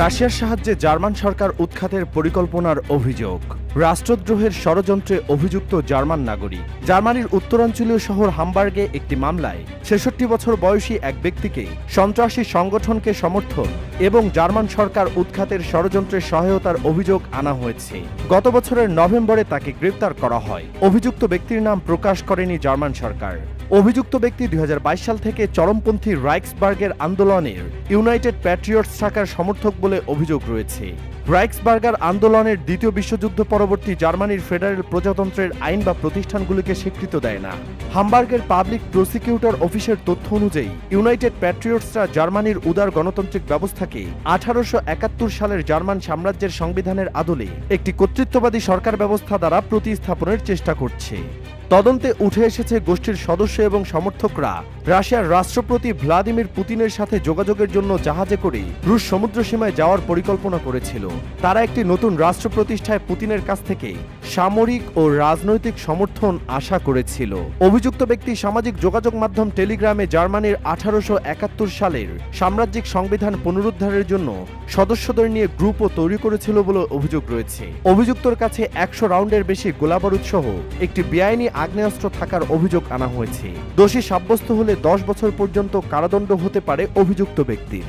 রাশিয়ার সাহায্যে জার্মান সরকার উৎখাতের পরিকল্পনার অভিযোগ। রাষ্ট্রদ্রোহের ষড়যন্ত্রে অভিযুক্ত জার্মান নাগরিক। জার্মানির উত্তরাঞ্চলীয় শহর হামবার্গে একটি মামলায় ছেষট্টি বছর বয়সী এক ব্যক্তিকে সন্ত্রাসী সংগঠনকে সমর্থন এবং জার্মান সরকার উৎখাতের ষড়যন্ত্রের সহায়তার অভিযোগ আনা হয়েছে। গত বছরের নভেম্বরে তাকে গ্রেপ্তার করা হয়। অভিযুক্ত ব্যক্তির নাম প্রকাশ করেনি জার্মান সরকার। অভিযুক্ত ব্যক্তি দু হাজার বাইশ সাল থেকে চরমপন্থী রাইক্সবার্গের আন্দোলনের ইউনাইটেড প্যাট্রিয়টস শাখার সমর্থক বলে অভিযোগ রয়েছে। রাইক্সবার্গার আন্দোলনের দ্বিতীয় বিশ্বযুদ্ধ পরবর্তী জার্মানির ফেডারেল প্রজাতন্ত্রের আইন বা প্রতিষ্ঠানগুলিকে স্বীকৃত দেয় না। হামবার্গের পাবলিক প্রসিকিউটর অফিসের তথ্য অনুযায়ী ইউনাইটেড প্যাট্রিয়টসরা জার্মানির উদার গণতান্ত্রিক ব্যবস্থাকে আঠারোশো একাত্তর সালের জার্মান সাম্রাজ্যের সংবিধানের আদলে একটি কর্তৃত্ববাদী সরকার ব্যবস্থা দ্বারা প্রতিস্থাপনের চেষ্টা করছে। তদন্তে উঠে এসেছে গোষ্ঠীর সদস্য এবং সমর্থকরা। রাশিয়ার রাষ্ট্রপতি ভ্লাদিমির পুতিনের সাথে যোগাযোগের জন্য জাহাজে করে রুশ সমুদ্র সীমায় যাওয়ার পরিকল্পনা করেছিল। তারা একটি নতুন রাষ্ট্র প্রতিষ্ঠায় পুতিনের কাছ থেকে সামরিক ও রাজনৈতিক সমর্থন আশা করেছিল। অভিযুক্ত ব্যক্তি সামাজিক যোগাযোগ মাধ্যম টেলিগ্রামে জার্মানির আঠারোশো একাত্তর সালের সাম্রাজ্যিক সংবিধান পুনরুদ্ধারের জন্য সদস্যদের নিয়ে গ্রুপও তৈরি করেছিল বলে অভিযোগ রয়েছে। অভিযুক্তর কাছে একশো রাউন্ডের বেশি গোলাবারুদ সহ একটি বেআইনি আগ্নেয়াস্ত্র থাকার অভিযোগ আনা হয়েছে। দোষী সাব্যস্ত হলে দশ বছর পর্যন্ত কারাদণ্ড হতে পারে অভিযুক্ত ব্যক্তির।